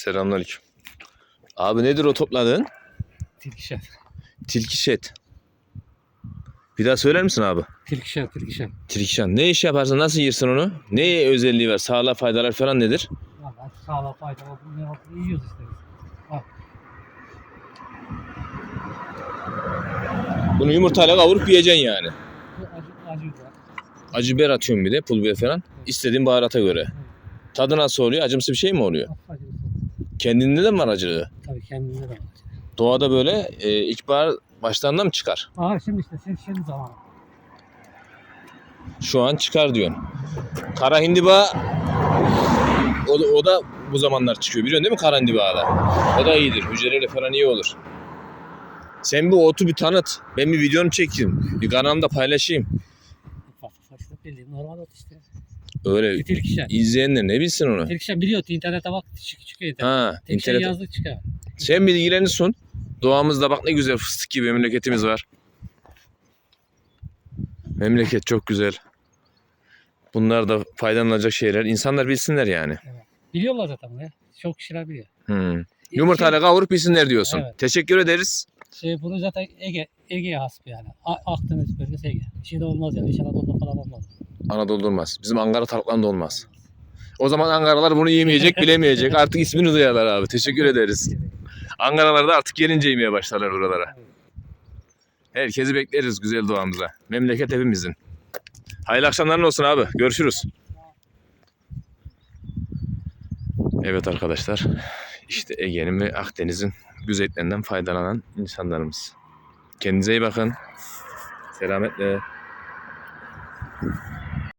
Selamünaleyküm. Abi nedir o topladığın? Tilkişen. Tilkişet. Bir daha söyler misin abi? Tilkişen, tilkişen. Tilkişen. Ne iş yaparsın? Nasıl yersin onu? Ne özelliği var? Sağlığa faydalar falan nedir? Valla sağlığa ne olduğunu yiyoruz işte biz. Bunu yumurtayla kavurup yiyeceksin yani. Acı, acı da. Acı biber atıyorum bir de pul biber falan. İstediğin baharata göre. Tadı nasıl oluyor? Acımsı bir şey mi oluyor? Sos. Kendinde de mi var acılığı? Tabii kendinde de var. Doğada böyle e, ilkbahar başlarında mı çıkar? Aa şimdi işte şimdi, şimdi zamanı. Şu an çıkar diyorsun. Kara hindiba o o da bu zamanlar çıkıyor. Biliyorsun değil mi kara hindiba da? O da iyidir. Hücreleri falan iyi olur. Sen bu otu bir tanıt. Ben bir videonu çekeyim. Bir kanalımda paylaşayım. Normal ot işte. Öyle izleyenler ne bilsin onu? Tilkişen biliyor internete bak çık çıkıyor internet. Ha, internet. yazdık çıkar. Sen bilgilerini sun. Doğamızda bak ne güzel fıstık gibi memleketimiz var. Memleket çok güzel. Bunlar da faydalanacak şeyler. İnsanlar bilsinler yani. Biliyorlar zaten ya. Çok kişiler biliyor. Hmm. Yumurtayla kavurup bilsinler diyorsun. Evet. Teşekkür ederiz. Şey, bunu zaten Ege, Ege'ye has bir yani. Akdeniz bölgesi Ege. Bir şey de olmaz yani. İç Anadolu'da falan olmaz. Anadolu olmaz. Bizim Ankara taraflarında olmaz. O zaman Ankaralar bunu yemeyecek, bilemeyecek. Artık ismini duyarlar abi. Teşekkür ederiz. Ankaralar da artık gelince yemeye başlarlar buralara. Herkesi bekleriz güzel doğamıza. Memleket hepimizin. Hayırlı akşamların olsun abi. Görüşürüz. Evet arkadaşlar. İşte Ege'nin ve Akdeniz'in güzelliklerinden faydalanan insanlarımız. Kendinize iyi bakın. Selametle.